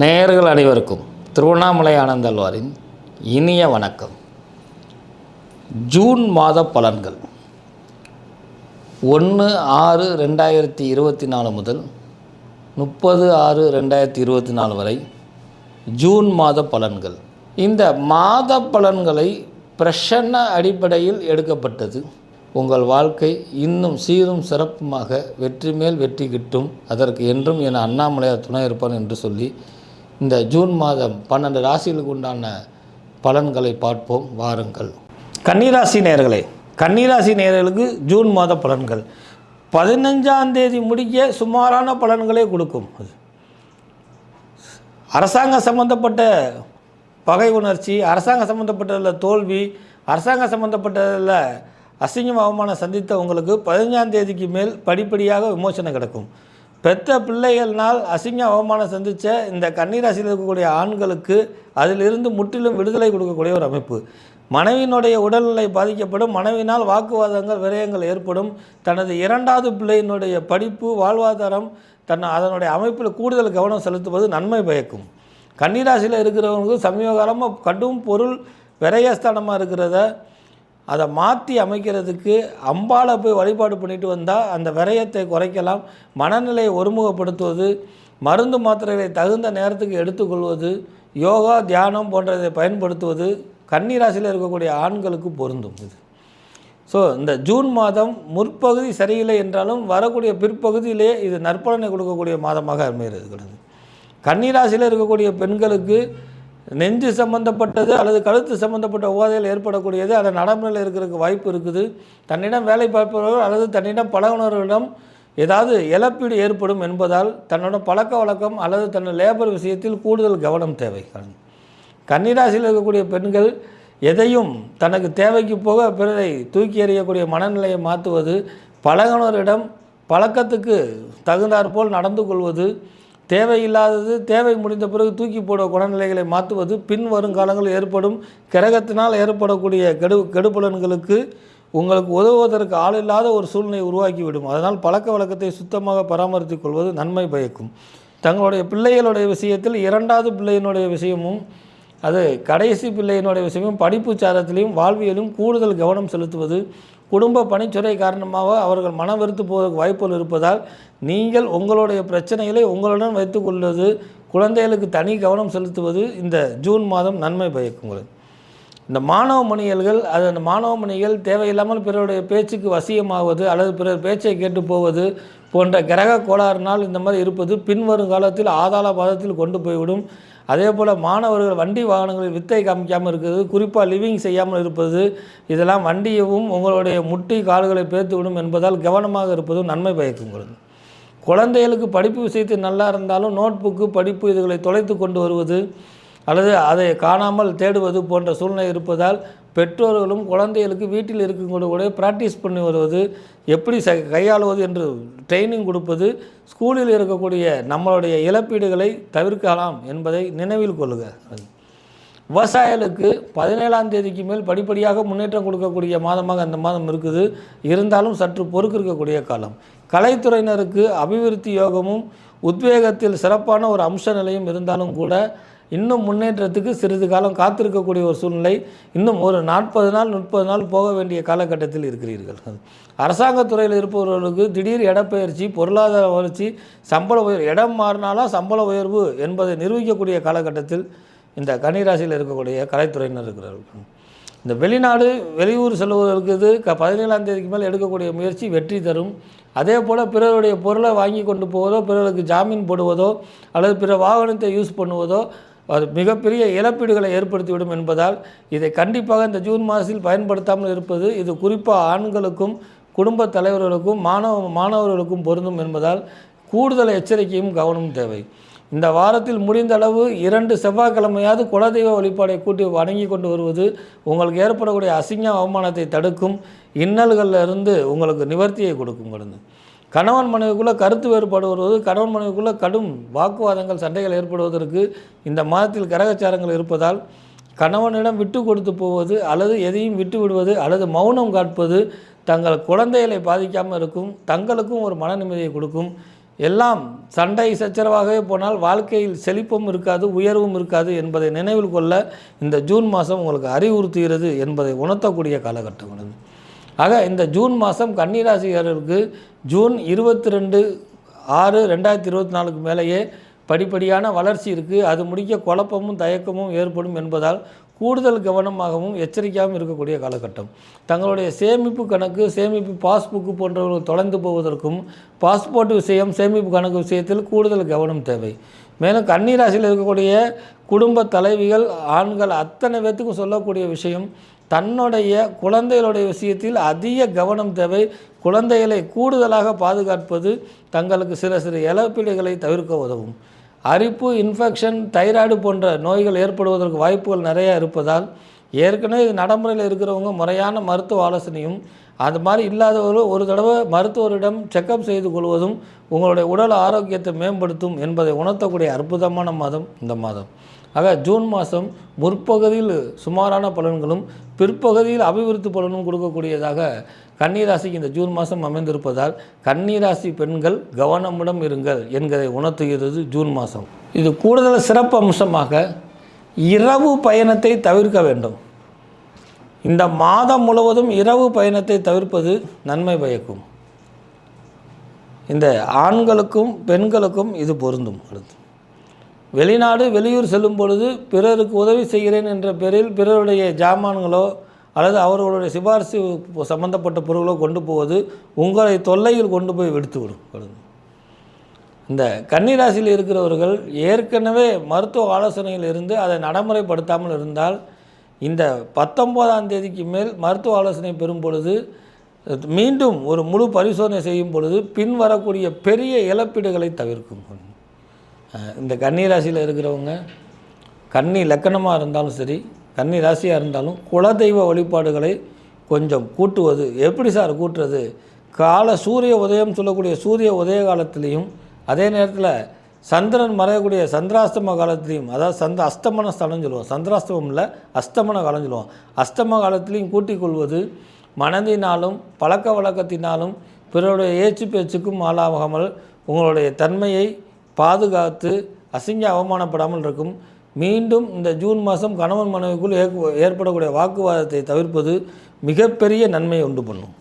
நேர்கள் அனைவருக்கும் திருவண்ணாமலை ஆனந்தல்வாரின் இனிய வணக்கம். ஜூன் மாத பலன்கள். ஒன்று ஆறு ரெண்டாயிரத்தி இருபத்தி நாலு முதல் முப்பது ஆறு ரெண்டாயிரத்தி இருபத்தி நாலு வரை ஜூன் மாத பலன்கள். இந்த மாத பலன்களை பிரசன்ன அடிப்படையில் எடுக்கப்பட்டது. உங்கள் வாழ்க்கை இன்னும் சீரும் சிறப்புமாக வெற்றி மேல் வெற்றி கிட்டும். அதற்கு என்றும் என அண்ணாமலையார் துணை இருப்பான் என்று சொல்லி இந்த ஜூன் மாதம் பன்னெண்டு ராசிகளுக்கு உண்டான பலன்களை பார்ப்போம். வாருங்கள். கன்னிராசி நேயர்களே கன்னிராசி நேயர்களுக்கு ஜூன் மாத பலன்கள். பதினஞ்சாம் தேதி முடிக்க சுமாரான பலன்களே கொடுக்கும். அது அரசாங்க சம்பந்தப்பட்ட பகை உணர்ச்சி அரசாங்க சம்மந்தப்பட்டதில் தோல்வி அரசாங்க சம்மந்தப்பட்டதில் அசிங்கம் அவமானம் சந்தித்த உங்களுக்கு பதினஞ்சாம் தேதிக்கு மேல் படிப்படியாக விமோசனம் கிடக்கும். பெத்த பிள்ளைகள்னால் அசிங்க அவமானம் சந்தித்த இந்த கன்னிராசியில் இருக்கக்கூடிய ஆண்களுக்கு அதிலிருந்து முற்றிலும் விடுதலை கொடுக்கக்கூடிய ஒரு அமைப்பு. மனைவியினுடைய உடல்நிலை பாதிக்கப்படும் மனைவினால் வாக்குவாதங்கள் விரயங்கள் ஏற்படும். தனது இரண்டாவது பிள்ளையினுடைய படிப்பு வாழ்வாதாரம் தன் அதனுடைய அமைப்பில் கூடுதல் கவனம் செலுத்துவது நன்மை பயக்கும். கன்னிராசியில் இருக்கிறவங்களுக்கு சமீப காலமாக கடும் பொருள் விரயஸ்தானமாக இருக்கிறத அதை மாற்றி அமைக்கிறதுக்கு அம்பாளை போய் வழிபாடு பண்ணிட்டு வந்தால் அந்த விரயத்தை குறைக்கலாம். மனநிலையை ஒருமுகப்படுத்துவது மருந்து மாத்திரைகளை தகுந்த நேரத்துக்கு எடுத்துக்கொள்வது யோகா தியானம் போன்றதை பயன்படுத்துவது கன்னிராசியில் இருக்கக்கூடிய ஆண்களுக்கு பொருந்தும் இது. ஸோ இந்த ஜூன் மாதம் முற்பகுதி சரியில்லை என்றாலும் வரக்கூடிய பிற்பகுதியிலே இது நற்பலனை கொடுக்கக்கூடிய மாதமாக அமைகிறது. கன்னிராசியில் இருக்கக்கூடிய பெண்களுக்கு நெஞ்சு சம்பந்தப்பட்டது அல்லது கழுத்து சம்பந்தப்பட்ட உபாதைகள் ஏற்படக்கூடியது அதை நடைமுறையில் இருக்கிறதுக்கு வாய்ப்பு இருக்குது. தன்னிடம் வேலை பார்ப்பவர்கள் அல்லது தன்னிடம் பழகுனர்களிடம் ஏதாவது இழப்பீடு ஏற்படும் என்பதால் தன்னோட பழக்க வழக்கம் அல்லது தன்னோட லேபர் விஷயத்தில் கூடுதல் கவனம் தேவை. கன்னிராசியில் இருக்கக்கூடிய பெண்கள் எதையும் தனக்கு தேவைக்கு போக பிறரை தூக்கி எறியக்கூடிய மனநிலையை மாற்றுவது பழகுனரிடம் பழக்கத்துக்கு தகுந்தாற்போல் நடந்து கொள்வது தேவையில்லாதது தேவை முடிந்த பிறகு தூக்கி போட குணநிலைகளை மாற்றுவது பின் வருங்காலங்களில் ஏற்படும் கிரகத்தினால் ஏற்படக்கூடிய கெடு கெடுபலன்களுக்கு உங்களுக்கு உதவுவதற்கு ஆள் இல்லாத ஒரு சூழ்நிலையை உருவாக்கிவிடும். அதனால் பழக்க வழக்கத்தை சுத்தமாக பராமரித்துக் கொள்வது நன்மை பயக்கும். தங்களுடைய பிள்ளைகளுடைய விஷயத்தில் இரண்டாவது பிள்ளையினுடைய விஷயமும் அது கடைசி பிள்ளையினுடைய விஷயமும் படிப்பு சாரத்திலையும் வாழ்வியலும் கூடுதல் கவனம் செலுத்துவது குடும்ப பணிச்சுரை காரணமாக அவர்கள் மன வெறுத்து போவதற்கு வாய்ப்புகள் இருப்பதால் நீங்கள் உங்களுடைய பிரச்சனைகளை உங்களுடன் வைத்துக்கொள்வது குழந்தைகளுக்கு தனி கவனம் செலுத்துவது இந்த ஜூன் மாதம் நன்மை பயக்கும் உங்களுக்கு இந்த மாணவ மணியல்கள் அது அந்த மாணவ மணிகள் தேவையில்லாமல் பிறருடைய பேச்சுக்கு வசியமாவது அல்லது பிறர் பேச்சை கேட்டு போவது போன்ற கிரக கோளாறுனால் இந்த மாதிரி இருப்பது பின்வரும் காலத்தில் ஆதாள பாதத்தில் கொண்டு போய்விடும். அதே போல் மாணவர்கள் வண்டி வாகனங்களில் வித்தை காமிக்காமல் இருக்கிறது குறிப்பாக லிவிங் செய்யாமல் இருப்பது இதெல்லாம் வண்டியவும் உங்களுடைய முட்டி கால்களை பேர்த்து விடும் என்பதால் கவனமாக இருப்பதும் நன்மை பயக்குங்கிறது குழந்தைகளுக்கு படிப்பு விஷயத்தில் நல்லா இருந்தாலும் நோட் புக்கு படிப்பு இதுகளை தொலைத்து கொண்டு வருவது அல்லது அதை காணாமல் தேடுவது போன்ற சூழ்நிலை இருப்பதால் பெற்றோர்களும் குழந்தைகளுக்கு வீட்டில் இருக்கும் கூட ப்ராக்டிஸ் பண்ணி வருவது எப்படி ச கையாளுவது என்று ட்ரைனிங் கொடுப்பது ஸ்கூலில் இருக்கக்கூடிய நம்மளுடைய இழப்பீடுகளை தவிர்க்கலாம் என்பதை நினைவில் கொள்ளுக விவசாயிகளுக்கு பதினேழாம் தேதிக்கு மேல் படிப்படியாக முன்னேற்றம் கொடுக்கக்கூடிய மாதமாக அந்த மாதம் இருக்குது. இருந்தாலும் சற்று பொறுக்கு இருக்கக்கூடிய காலம். கலைத்துறையினருக்கு அபிவிருத்தி யோகமும் உத்வேகத்தில் சிறப்பான ஒரு அம்ச நிலையும் இருந்தாலும் கூட இன்னும் முன்னேற்றத்துக்கு சிறிது காலம் காத்திருக்கக்கூடிய ஒரு சூழ்நிலை. இன்னும் ஒரு நாற்பது நாள் முப்பது நாள் போக வேண்டிய காலகட்டத்தில் இருக்கிறீர்கள். அரசாங்கத்துறையில் இருப்பவர்களுக்கு திடீர் இடப்பெயர்ச்சி பொருளாதார வளர்ச்சி சம்பள உயர்வு இடம் மாறினாலும் சம்பள உயர்வு என்பதை நிரூபிக்கக்கூடிய காலகட்டத்தில் இந்த கன்னிராசியில் இருக்கக்கூடிய கலைத்துறையினர் இருக்கிறார்கள். இந்த வெளிநாடு வெளியூர் செல்வதற்கு க பதினேழாம் தேதிக்கு மேல் எடுக்கக்கூடிய முயற்சி வெற்றி தரும். அதே போல் பிறருடைய பொருளை வாங்கி கொண்டு போவதோ பிறருக்கு ஜாமீன் போடுவதோ அல்லது பிற வாகனத்தை யூஸ் பண்ணுவதோ அது மிகப்பெரிய இழப்பீடுகளை ஏற்படுத்திவிடும் என்பதால் இதை கண்டிப்பாக இந்த ஜூன் மாதத்தில் பயன்படுத்தாமல் இருப்பது இது குறிப்பாக ஆண்களுக்கும் குடும்ப தலைவர்களுக்கும் மாணவ மாணவர்களுக்கும் பொருந்தும் என்பதால் கூடுதல் எச்சரிக்கையும் கவனமும் தேவை. இந்த வாரத்தில் முடிந்த அளவு இரண்டு செவ்வாய்க்கிழமையாவது குலதெய்வ வழிபாடை கூட்டி வணங்கி கொண்டு வருவது உங்களுக்கு ஏற்படக்கூடிய அசிங்க அவமானத்தை தடுக்கும். இன்னல்களில் இருந்து உங்களுக்கு நிவர்த்தியை கொடுக்கும் கொடுங்க கணவன் மனைவிக்குள்ளே கருத்து வேறுபாடு வருவது கணவன் மனைவிக்குள்ளே கடும் வாக்குவாதங்கள் சண்டைகள் ஏற்படுவதற்கு இந்த மாதத்தில் கரகச்சாரங்கள் இருப்பதால் கணவனிடம் விட்டு கொடுத்து போவது அல்லது எதையும் விட்டு விடுவது அல்லது மௌனம் காட்பது தங்கள் குழந்தைகளை பாதிக்காமல் இருக்கும் தங்களுக்கும் ஒரு மன நிம்மதியை கொடுக்கும். எல்லாம் சண்டை சச்சரவாகவே போனால் வாழ்க்கையில் செழிப்பும் இருக்காது உயர்வும் இருக்காது என்பதை நினைவில் கொள்ள இந்த ஜூன் மாதம் உங்களுக்கு அறிவுறுத்துகிறது என்பதை உணர்த்தக்கூடிய காலகட்டம் இது ஆக இந்த ஜூன் மாதம் கன்னிராசிக்காரருக்கு ஜூன் இருபத்தி ரெண்டு ஆறு ரெண்டாயிரத்தி இருபத்தி நாலுக்கு மேலேயே படிப்படியான வளர்ச்சி இருக்குது அது முடிக்க குழப்பமும் தயக்கமும் ஏற்படும் என்பதால் கூடுதல் கவனமாகவும் எச்சரிக்கையாகவும் இருக்கக்கூடிய காலகட்டம். தங்களுடைய சேமிப்பு கணக்கு சேமிப்பு பாஸ்புக்கு போன்றவர்கள் தொலைந்து போவதற்கும் பாஸ்போர்ட் விஷயம் சேமிப்பு கணக்கு விஷயத்தில் கூடுதல் கவனம் தேவை. மேலும் கன்னிராசியில் இருக்கக்கூடிய குடும்ப தலைவிகள் ஆண்கள் அத்தனை பேர்த்துக்கும் சொல்லக்கூடிய விஷயம் தன்னுடைய குழந்தைகளுடைய விஷயத்தில் அதிக கவனம் தேவை. குழந்தைகளை கூடுதலாக பாதுகாப்பது தங்களுக்கு சில சிறு இழப்பீடுகளை தவிர்க்க உதவும். அரிப்பு இன்ஃபெக்ஷன் தைராய்டு போன்ற நோய்கள் ஏற்படுவதற்கு வாய்ப்புகள் நிறையா இருப்பதால் ஏற்கனவே இது நடைமுறையில் இருக்கிறவங்க முறையான மருத்துவ ஆலோசனையும் அது மாதிரி இல்லாதவர்கள் ஒரு தடவை மருத்துவரிடம் செக்கப் செய்து கொள்வதும் உங்களுடைய உடல் ஆரோக்கியத்தை மேம்படுத்தும் என்பதை உணர்த்தக்கூடிய அற்புதமான மாதம் இந்த மாதம். ஆக ஜூன் மாதம் முற்பகுதியில் சுமாரான பலன்களும் பிற்பகுதியில் அபிவிருத்தி பலனும் கொடுக்கக்கூடியதாக கன்னிராசிக்கு இந்த ஜூன் மாதம் அமைந்திருப்பதால் கன்னிராசி பெண்கள் கவனமுடன் இருங்கள் என்கிறதை உணர்த்துகிறது ஜூன் மாதம். இது கூடுதல் சிறப்பு அம்சமாக இரவு பயணத்தை தவிர்க்க வேண்டும். இந்த மாதம் முழுவதும் இரவு பயணத்தை தவிர்ப்பது நன்மை பயக்கும். இந்த ஆண்களுக்கும் பெண்களுக்கும் இது பொருந்தும் அடுத்து. வெளிநாடு வெளியூர் செல்லும் பொழுது பிறருக்கு உதவி செய்கிறேன் என்ற பெயரில் பிறருடைய ஜாமான்களோ அல்லது அவர்களுடைய சிபாரிசு சம்பந்தப்பட்ட பொருட்களோ கொண்டு போவது உங்களை தொல்லையில் கொண்டு போய் விடுத்துவிடும் அடுத்து. இந்த கன்னிராசியில் இருக்கிறவர்கள் ஏற்கனவே மருத்துவ ஆலோசனையில் இருந்து அதை நடைமுறைப்படுத்தாமல் இருந்தால் இந்த பத்தொம்போதாம் தேதிக்கு மேல் மருத்துவ ஆலோசனை பெறும் பொழுது மீண்டும் ஒரு முழு பரிசோதனை செய்யும் பொழுது பின் வரக்கூடிய பெரிய இழப்பீடுகளை தவிர்க்கும். இந்த கன்னி ராசியில் இருக்கிறவங்க கன்னி லக்கணமாக இருந்தாலும் சரி கன்னி ராசியாக இருந்தாலும் குலதெய்வ வழிபாடுகளை கொஞ்சம் கூட்டுவது. எப்படி சார் கூட்டுறது? கால சூரிய உதயம் சொல்லக்கூடிய சூரிய உதய காலத்திலையும் அதே நேரத்தில் சந்திரன் மறையக்கூடிய சந்திராஸ்தம காலத்திலையும் அதாவது சந்த அஸ்தமன ஸ்தலம் சொல்லுவோம். சந்திராஸ்தமம் இல்லை அஸ்தமன காலம் சொல்லுவோம். அஸ்தம காலத்திலையும் கூட்டிக் கொள்வது மனதினாலும் பழக்க வழக்கத்தினாலும் பிறருடைய ஏச்சு பேச்சுக்கும் ஆளாகாமல் உங்களுடைய தன்மையை பாதுகாத்து அசிங்க அவமானப்படாமல் இருக்கும். மீண்டும் இந்த ஜூன் மாதம் கணவன் மனைவிக்குள் ஏற்ப- ஏற்படக்கூடிய வாக்குவாதத்தை தவிர்ப்பது மிகப்பெரிய நன்மையை உண்டு பண்ணும்.